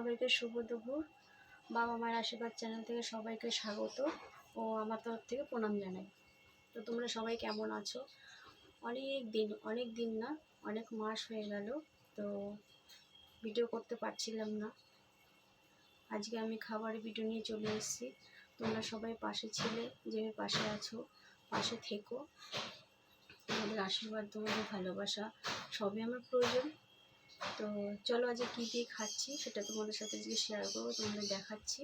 সবাইকে শুভ দুপুর। বাবা মায়ের আশীর্বাদ চ্যানেল থেকে সবাইকে স্বাগত ও আমার তরফ থেকে প্রণাম জানাই। তো তোমরা সবাই কেমন আছো? অনেক দিন অনেক দিন না, অনেক মাস হয়ে গেল, তো ভিডিও করতে পারছিলাম না। আজকে আমি খাবারের ভিডিও নিয়ে চলে এসেছি। তোমরা সবাই পাশে ছিলে, যে পাশে আছো, পাশে থেকো। তোমাদের আশীর্বাদ, তোমাদের ভালোবাসা সবই আমার প্রয়োজন। তো চলো আজকে কী দিয়ে খাচ্ছি সেটা তোমাদের সাথে আজকে শেয়ার করব, তোমাদের দেখাচ্ছি।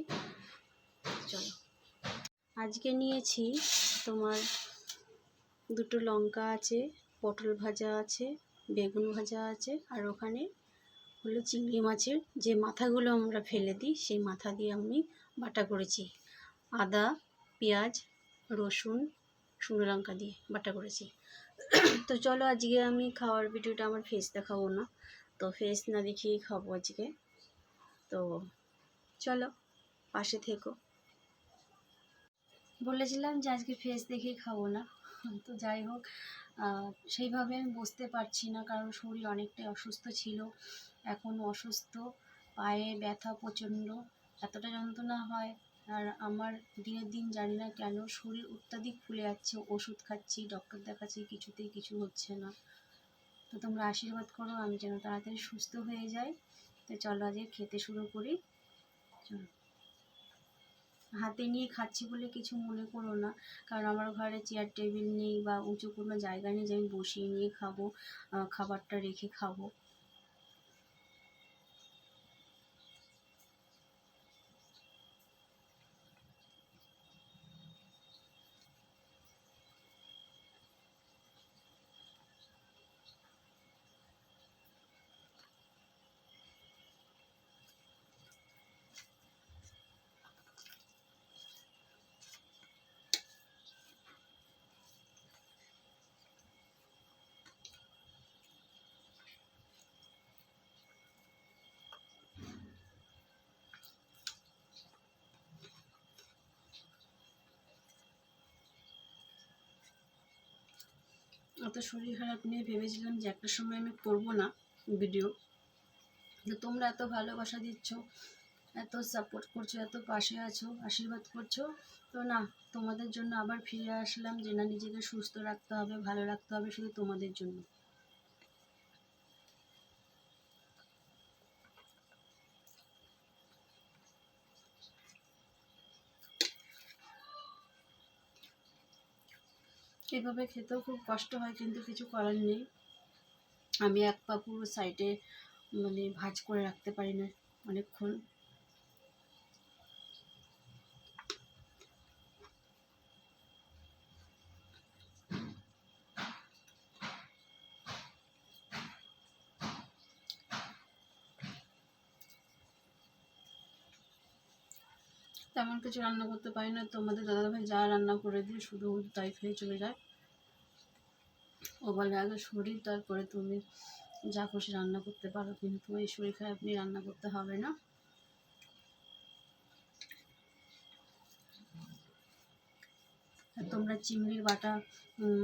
চলো। আজকে নিয়েছি তোমার দুটো লঙ্কা আছে, পটল ভাজা আছে, বেগুন ভাজা আছে, আর ওখানে হলো চিংড়ি মাছের যে মাথাগুলো আমরা ফেলে দিই, সেই মাথা দিয়ে আমি বাটা করেছি। আদা, পেঁয়াজ, রসুন, শুকনো লঙ্কা দিয়ে বাটা করেছি। তো চলো আজকে আমি খাওয়ার ভিডিওটা আমার ফেস দেখাবো না। তো ফেস না দেখিয়ে খাব আজকে। তো চলো, পাশে থেকো। বলেছিলাম যে আজকে ফেস দেখেই খাব না। তো যাই হোক সেইভাবে আমি বুঝতে পারছি না কারণ শরীর অনেকটাই অসুস্থ ছিল। এখন অসুস্থ, পায়ে ব্যথা প্রচণ্ড, এতটা যন্ত্রণা হয়। আর আমার দিনের দিন জানি না কেন শরীর অত্যাধিক ফুলে যাচ্ছে, ওষুধ খাচ্ছি, ডক্টর দেখাচ্ছি, কিছুতেই কিছু হচ্ছে না। তো তোমরা আশীর্বাদ করো, আমি যেন তাড়াতাড়ি সুস্থ হয়ে যাই। তো চলো আজকে খেতে শুরু করি। চলো। হাতে নিয়ে খাচ্ছি বলে কিছু মনে করো না, কারণ আমার ঘরে চেয়ার টেবিল নেই বা উঁচু কোনো জায়গা নেই যে আমি বসিয়ে নিয়ে খাব খাবারটা রেখে খাব। অত শরীর খারাপ নিয়ে ভেবেছিলাম যে একটা সময় আমি করব না ভিডিও তো তোমরা এত ভালোবাসা দিচ্ছ, এত সাপোর্ট করছ, এত পাশে আছো, আশীর্বাদ করছ, তো না, তোমাদের জন্য আবার ফিরে আসলাম যে না, নিজেকে সুস্থ রাখতে হবে, ভালো রাখতে হবে শুধু তোমাদের জন্য। এভাবে খেতেও খুব কষ্ট হয়, কিন্তু কিছু করার নেই। আমি এক পা পুরো সাইডে মানে ভাঁজ করে রাখতে পারি না অনেকক্ষণ। তেমন কিছু রান্না করতে পারি না। তোমাদের দাদাভাই যা রান্না করে দিয়ে শুধু তাই খেয়ে চলে যায়। ও বলে, আগে শরীর, তারপরে তুমি যা খুশি রান্না করতে পারো। কিন্তু এই শরীর খারাপ আপনি রান্না করতে হবে না। তোমরা চিংড়ির বাটা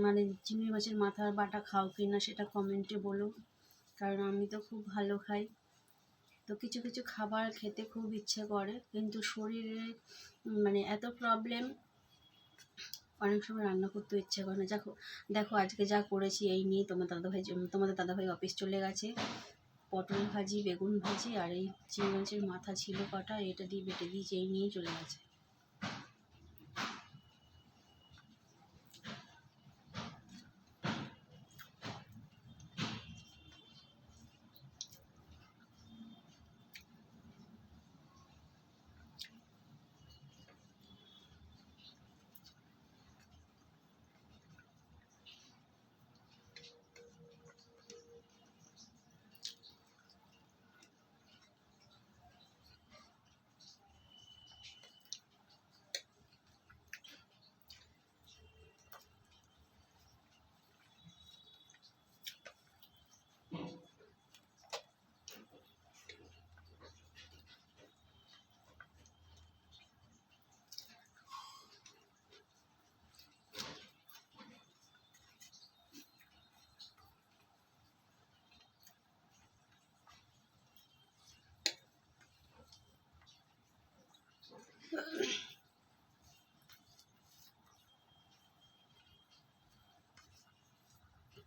মানে চিংড়ি মাছের মাথার বাটা খাও কি না সেটা কমেন্টে বলো। কারণ আমি তো খুব ভালো খাই। তো কিছু কিছু খাবার খেতে খুব ইচ্ছে করে, কিন্তু শরীরে মানে এত প্রবলেম অনেক সময় রান্না করতে ইচ্ছে করে না। দেখো দেখো আজকে যা করেছি এই নিয়ে তোমার দাদাভাই, তোমাদের দাদাভাই অফিস চলে গেছে। পটল ভাজি, বেগুন ভাজি আর এই চিংড়ি মাছের মাথা ছিল কটা, এটা দিয়ে বেটে দিয়েছি, এই নিয়ে চলে গেছে।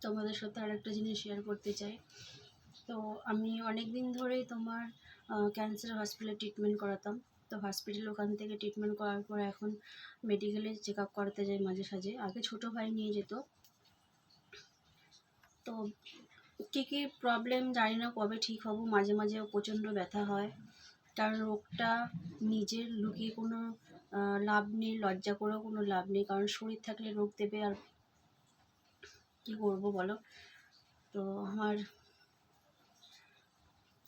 তোমাদের সাথে আর একটা জিনিস শেয়ার করতে চাই। তো আমি অনেক দিন ধরেই তোমার ক্যান্সার হসপিটালে ট্রিটমেন্ট করাতাম। তো হসপিটাল ওখান থেকে ট্রিটমেন্ট করার পর এখন মেডিকেলে চেক আপ করাতে যাই মাঝে সাঝে। আগে ছোটো ভাই নিয়ে যেত। তো কী কী প্রবলেম জানি না কবে ঠিক হব। মাঝে মাঝে প্রচণ্ড ব্যথা হয়। তার রোগটা নিজের লুকিয়ে কোনো লাভ নেই, লজ্জা করেও কোনো লাভ নেই, কারণ শরীর থাকলে রোগ দেবে আর কী করব বলো? তো আমার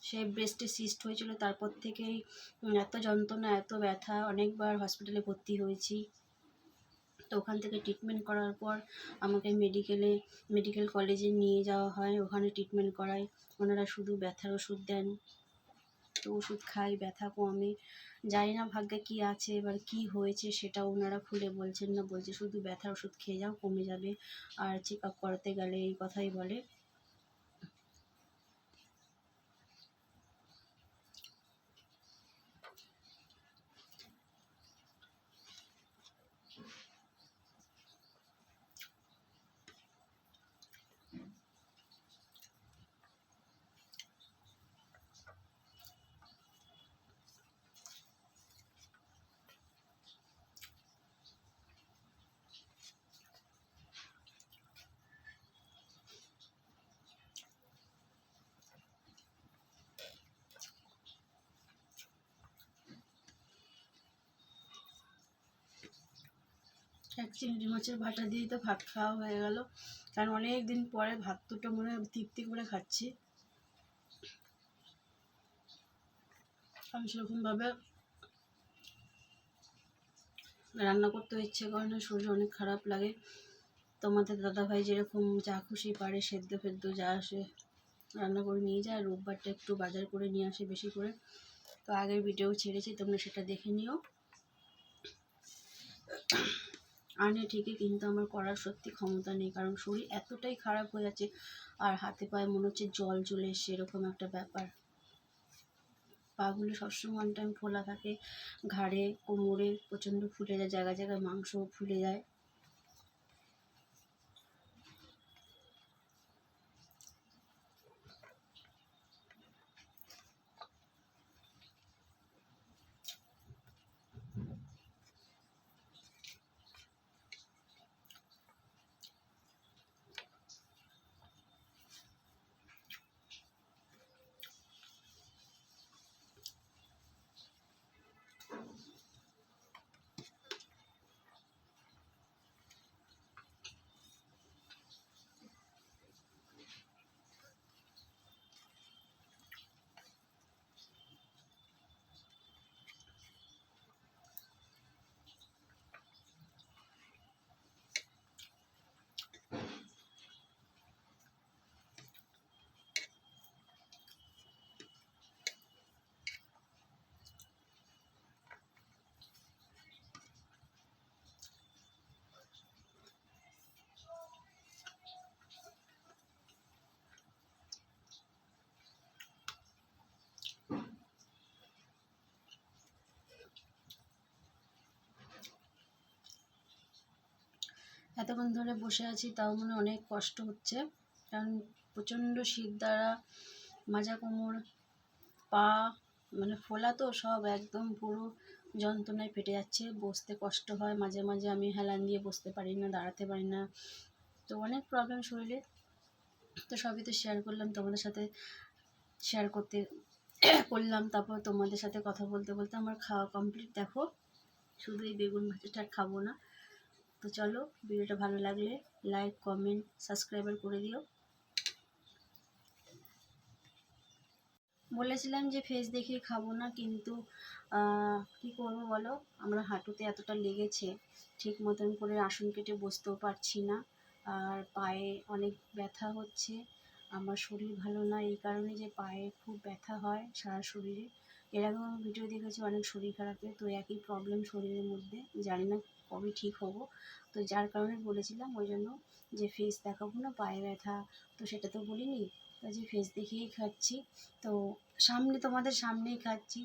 সে ব্রেস্টে সিস্ট হয়েছিল, তারপর থেকেই এত যন্ত্রণা, এত ব্যথা, অনেকবার হসপিটালে ভর্তি হয়েছি। তো ওখান থেকে ট্রিটমেন্ট করার পর আমাকে মেডিকেলে মেডিকেল কলেজে নিয়ে যাওয়া হয়, ওখানে ট্রিটমেন্ট করায়। ওনারা শুধু ব্যথার ওষুধ দেন। তো ওষুধ খাই, ব্যথা কমে। জানি না ভাগ্যে কি আছে, এবার কি হয়েছে সেটা ওনারা খুলে বলছেন না, বলছে শুধু ব্যথার ওষুধ খেয়ে যাও, কমে যাবে। আর চেক আপ করাতে গেলে এই কথাই বলে। এক চিংড়ি মাছের ভাটা দিয়ে তো ভাত খাওয়া হয়ে গেল। কারণ অনেক দিন পরে ভাত দুটো মনে তৃপ্তি করে খাচ্ছি। আমি সেরকমভাবে রান্না করতে ইচ্ছে করে না, শরীর অনেক খারাপ লাগে। তোমাদের দাদাভাই যেরকম যা খুশি পারে, সেদ্ধ ফেদ্ধ যা আসে রান্না করে নিয়ে যায়। রোববারটা একটু বাজার করে নিয়ে আসে বেশি করে। তো আগের ভিডিও ছেড়েছি, তোমরা সেটা দেখে নিও। আনে ঠিকই কিন্তু আমার করার সত্যি ক্ষমতা নেই, কারণ শরীর এতটাই খারাপ হয়ে যাচ্ছে আর হাতে পায়ে মনে হচ্ছে জল চলে এসছে, এরকম একটা ব্যাপার। পাগুলো সবসময় ওয়ান টাইম খোলা থাকে, ঘাড়ে, কোমরে, প্রচণ্ড ফুলে যায়, জায়গায় জায়গায় মাংস ফুলে যায়। এতক্ষণ ধরে বসে আছি, তাও মনে অনেক কষ্ট হচ্ছে। কারণ প্রচণ্ড শীত দ্বারা মাজা কোমর, পা মানে ফোলা তো সব একদম পুরো যন্ত্রণায় ফেটে যাচ্ছে। বসতে কষ্ট হয়, মাঝে মাঝে আমি হেলান দিয়ে বসতে পারি না, দাঁড়াতে পারি না। তো অনেক প্রবলেম শরীরে। তো সবই তো শেয়ার করলাম, তোমাদের সাথে শেয়ার করতে করলাম। তারপর তোমাদের সাথে কথা বলতে বলতে আমার খাওয়া কমপ্লিট দেখো, শুধু এই বেগুন ভাজাটা খাব না। তো চলো, ভিডিওটা ভালো লাগলে লাইক কমেন্ট সাবস্ক্রাইবার করে দিও। বলেছিলাম যে ফেস দেখিয়ে খাব না, কিন্তু কি করব বলো? আমরা হাঁটুতে এতটা লেগেছে, ঠিক মতন করে আসন কেটে বসতেও পারছি না, আর পায়ে অনেক ব্যথা হচ্ছে। আমার শরীর ভালো না, এই কারণে যে পায়ে খুব ব্যথা হয় সারা শরীরে। এর আগেও ভিডিও দেখেছি অনেক শরীর খারাপের, তো একই প্রবলেম শরীরের মধ্যে, জানি না কবে ঠিক হব? তো যার কারণে বলেছিলাম ওই জন্য যে ফেস দেখাবো না, পায়ে ব্যথা, তো সেটা তো বলিনি। তো যে ফেস দেখিয়েই খাচ্ছি, তো সামনে তোমাদের সামনেই খাচ্ছি।